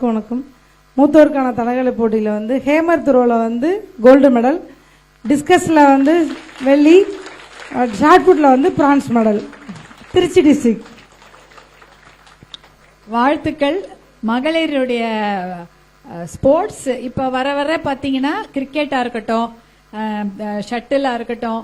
எல்லாருக்கும் வணக்கம். மூத்தோருக்கான தடகள போட்டியில் வந்து ஹேமர் த்ரோவில் வந்து கோல்டு மெடல் டிஸ்கஸில் வந்து வெள்ளி ஷார்ட்புட்டில் வந்து பிரான்ஸ் மெடல் திருச்சி டிஸ்ட்ரிக் வாழ்த்துக்கள். மகளிருடைய ஸ்போர்ட்ஸ் இப்போ வர வர பார்த்தீங்கன்னா கிரிக்கெட்டாக இருக்கட்டும் ஷட்டிலாக இருக்கட்டும்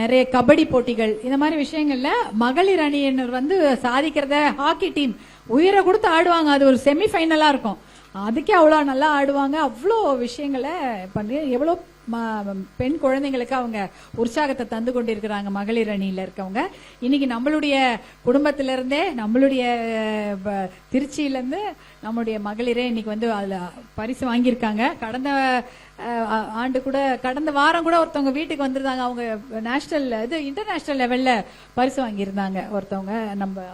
நிறைய கபடி போட்டிகள். இந்த மாதிரி விஷயங்கள்ல மகளிர் அணியினர் வந்து சாதிக்கிறத ஹாக்கி டீம் உயிரை கொடுத்து ஆடுவாங்க. அது ஒரு செமிஃபைனலா இருக்கும். அதுக்கே அவ்வளோ நல்லா ஆடுவாங்க. அவ்வளோ விஷயங்களை பண்ணி எவ்வளோ பெண் குழந்தைங்களுக்கு அவங்க உற்சாகத்தை தந்து கொண்டிருக்கிறாங்க மகளிர் அணியில் இருக்கவங்க. இன்னைக்கு நம்மளுடைய குடும்பத்திலிருந்தே நம்மளுடைய திருச்சியிலேருந்து நம்மளுடைய மகளிரே இன்னைக்கு வந்து அதில் பரிசு வாங்கியிருக்காங்க. கடந்த ஆண்டு கூட கடந்த வாரம் கூட ஒருத்தவங்க வீட்டுக்கு வந்திருந்தாங்க. அவங்க நேஷனல் இது இன்டர்நேஷனல் லெவலில் பரிசு வாங்கியிருந்தாங்க. ஒருத்தவங்க நம்ம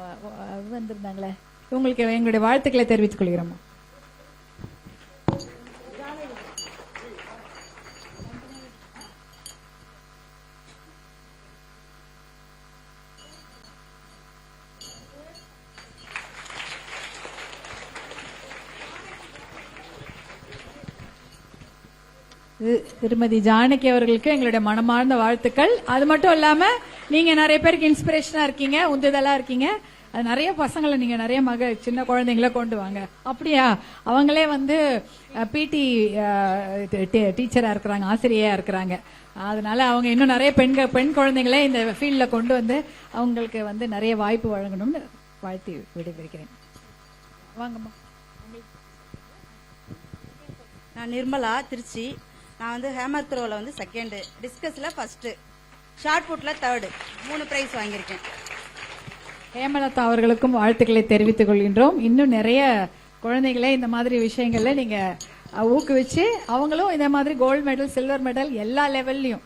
வந்திருந்தாங்களே. உங்களுக்கு எங்களுடைய வாழ்த்துக்களை தெரிவித்துக் கொள்கிறோம். திருமதி ஜானகி அவர்களுக்கு எங்களுடைய மனமார்ந்த வாழ்த்துக்கள். அது மட்டும் இல்லாம நீங்க நிறைய பேருக்கு இன்ஸ்பிரேஷனா இருக்கீங்க உந்துதலா இருக்கீங்க. அது நிறைய பசங்களை நீங்க நிறைய மக சின்ன குழந்தைங்கள கொண்டு வாங்க. அப்படியா? அவங்களே வந்து பிடி டீச்சரா இருக்கிறாங்க ஆசிரியரா இருக்கிறாங்க. அதனால அவங்க இன்னும் நிறைய பெண்கள் பெண் குழந்தைங்களே இந்த ஃபீல்ட்ல கொண்டு வந்து அவங்களுக்கு வந்து நிறைய வாய்ப்பு வழங்கணும்னு வாழ்த்தி விடைபெறுகிறேன். வாங்கம்மா. நான் நிர்மலா திருச்சி. நான் வந்து ஹேமர் த்ரோவில் வந்து செகண்டு டிஸ்கஸில் ஃபஸ்ட்டு ஷார்ட் புட்டில் தேர்டு மூணு ப்ரைஸ் வாங்கியிருக்கேன். ஹேமலதா அவர்களுக்கும் வாழ்த்துக்களை தெரிவித்துக் கொள்கின்றோம். இன்னும் நிறைய குழந்தைகளை இந்த மாதிரி விஷயங்கள்ல நீங்க ஊக்குவிச்சு அவங்களும் இந்த மாதிரி கோல்டு மெடல் சில்வர் மெடல் எல்லா லெவல்லையும்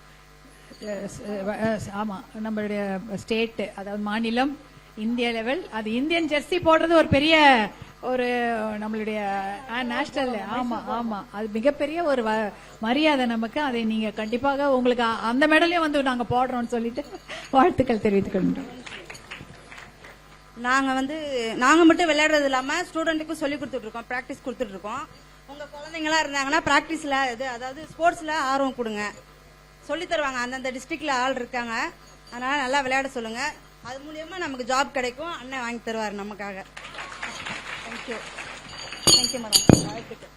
ஆமா நம்மளுடைய ஸ்டேட் அதாவது மாநிலம் இந்திய லெவல் அது இந்தியன் ஜெர்சி போடுறது ஒரு பெரிய ஒரு நம்மளுடைய நேஷனல் ஆமா ஆமா. அது மிகப்பெரிய ஒரு வ- மரியாதை நமக்கு. அதை நீங்க கண்டிப்பாக உங்களுக்கு அந்த மெடலையும் வந்து நாங்க போடுறோம்னு சொல்லிட்டு வாழ்த்துக்கள் தெரிவித்துக் கொள்கின்றோம். நாங்கள் வந்து நாங்கள் மட்டும் விளையாடுறது இல்லாமல் ஸ்டூடெண்ட்டுக்கும் சொல்லி கொடுத்துட்ருக்கோம். ப்ராக்டிஸ் கொடுத்துட்ருக்கோம். உங்கள் குழந்தைங்களா இருந்தாங்கன்னா ப்ராக்டிஸில் இது அதாவது ஸ்போர்ட்ஸில் ஆர்வம் கொடுங்க. சொல்லித் தருவாங்க. அந்தந்த டிஸ்ட்ரிக்ட்ல ஆள் இருக்காங்க. அதனால் நல்லா விளையாட சொல்லுங்கள் அது மூலியமாக நமக்கு ஜாப் கிடைக்கும். அண்ணன் வாங்கி தருவார் நமக்காக. தேங்க்யூ தேங்க்யூ மேடம் வாழ்த்துக்கள்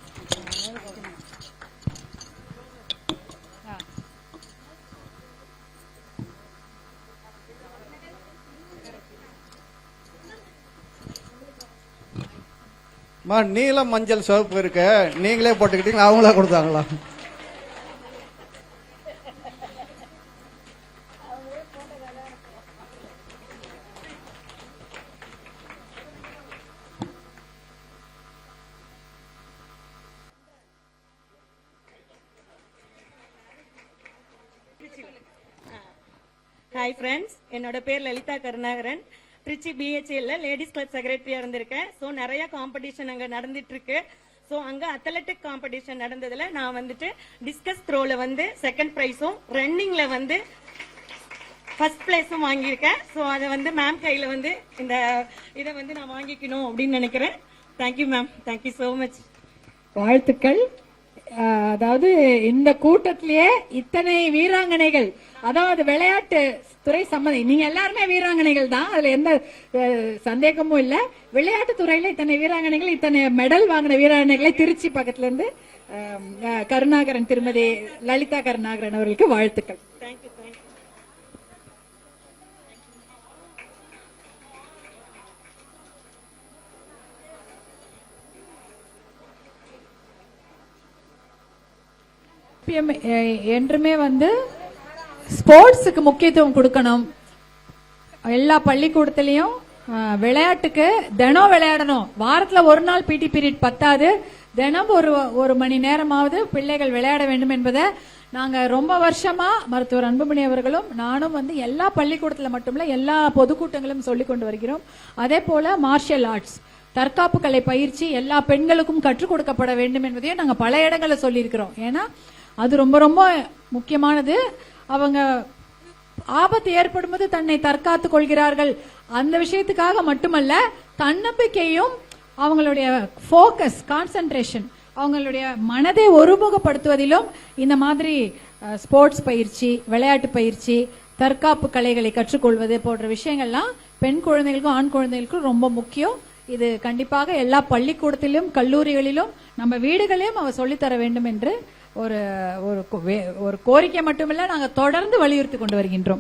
நீலம் மஞ்சள் சிவப்பு இருக்கு. நீங்களே போட்டுக்கிட்டீங்களா? அவங்களே கொடுத்தாங்களா? ஹாய் ஃப்ரெண்ட்ஸ் என்னோட பேர் லலிதா கருணாகரன். திருச்சி பிஹெச்எல்ல லேடிஸ் கிளப் செக்ரட்டரியா இருந்திருக்கேன். ஸோ நிறைய காம்படிஷன் அங்க நடந்துட்டு இருக்கு ஸோ அங்க அத்லெட்டிக் காம்படிஷன் நடந்ததுல நான் வந்துட்டு டிஸ்கஸ் த்ரோல வந்து செகண்ட் ப்ரைஸும் ரன்னிங்ல வந்து ஃபர்ஸ்ட் பிளேஸும் வாங்கியிருக்கேன். ஸோ அதை வந்து மேம் கையில வந்து இந்த இதை வந்து நான் வாங்கிக்கணும் அப்படின்னு நினைக்கிறேன். Thank you ma'am thank you so much வாழ்த்துக்கள். அதாவது இந்த கூட்டத்திலேயே இத்தனை வீராங்கனைகள் அதாவது விளையாட்டு துறை சம்மதி நீங்க எல்லாருமே வீராங்கனைகள் தான் அதுல எந்த சந்தேகமும் இல்ல. விளையாட்டு துறையில இத்தனை வீராங்கனைகள் இத்தனை மெடல் வாங்கின வீராங்கனைகளை திருச்சி பக்கத்துல இருந்து கருணாகரன் திருமதி லலிதா கருணாகரன் அவர்களுக்கு வாழ்த்துக்கள். எப்பயுமே, என்றுமே வந்து ஸ்போர்ட்ஸுக்கு முக்கியத்துவம் கொடுக்கணும். எல்லா பள்ளிக்கூடத்திலையும் விளையாட்டுக்கு தினம் விளையாடணும். வாரத்துல ஒரு நாள் பிடி பீரியட் பத்தாது. தினம் ஒரு ஒரு மணி நேரமாவது பிள்ளைகள் விளையாட வேண்டும் என்பதை நாங்க ரொம்ப வருஷமா மருத்துவர் அன்புமணி அவர்களும் நானும் வந்து எல்லா பள்ளிக்கூடத்துல மட்டுமில்ல எல்லா பொதுக்கூட்டங்களும் சொல்லிக் கொண்டு வருகிறோம். அதே போல மார்ஷியல் ஆர்ட்ஸ் தற்காப்பு கலை பயிற்சி எல்லா பெண்களுக்கும் கற்றுக் கொடுக்கப்பட வேண்டும் என்பதையும் நாங்க பல இடங்களில் சொல்லியிருக்கிறோம். ஏன்னா அது ரொம்ப ரொம்ப முக்கியமானது. அவங்க ஆபத்து ஏற்படும் போது தன்னை தற்காத்துக் கொள்கிறார்கள். அந்த விஷயத்துக்காக மட்டுமல்ல தன்னம்பிக்கையும் அவங்களுடைய ஃபோக்கஸ் கான்சென்ட்ரேஷன் அவங்களுடைய மனதை ஒருமுகப்படுத்துவதிலும் இந்த மாதிரி ஸ்போர்ட்ஸ் பயிற்சி விளையாட்டு பயிற்சி தற்காப்பு கலைகளை கற்றுக்கொள்வது போன்ற விஷயங்கள்லாம் பெண் குழந்தைகளுக்கும் ஆண் குழந்தைகளுக்கும் ரொம்ப முக்கியம். இது கண்டிப்பாக எல்லா பள்ளிக்கூடத்திலும் கல்லூரிகளிலும் நம்ம வீடுகளிலும் அவர் சொல்லித்தர வேண்டும் என்று ஒரு ஒரு ஒரு கோரிக்கை மட்டுமில்ல நாங்கள் தொடர்ந்து வலியுறுத்தி கொண்டு வருகின்றோம்.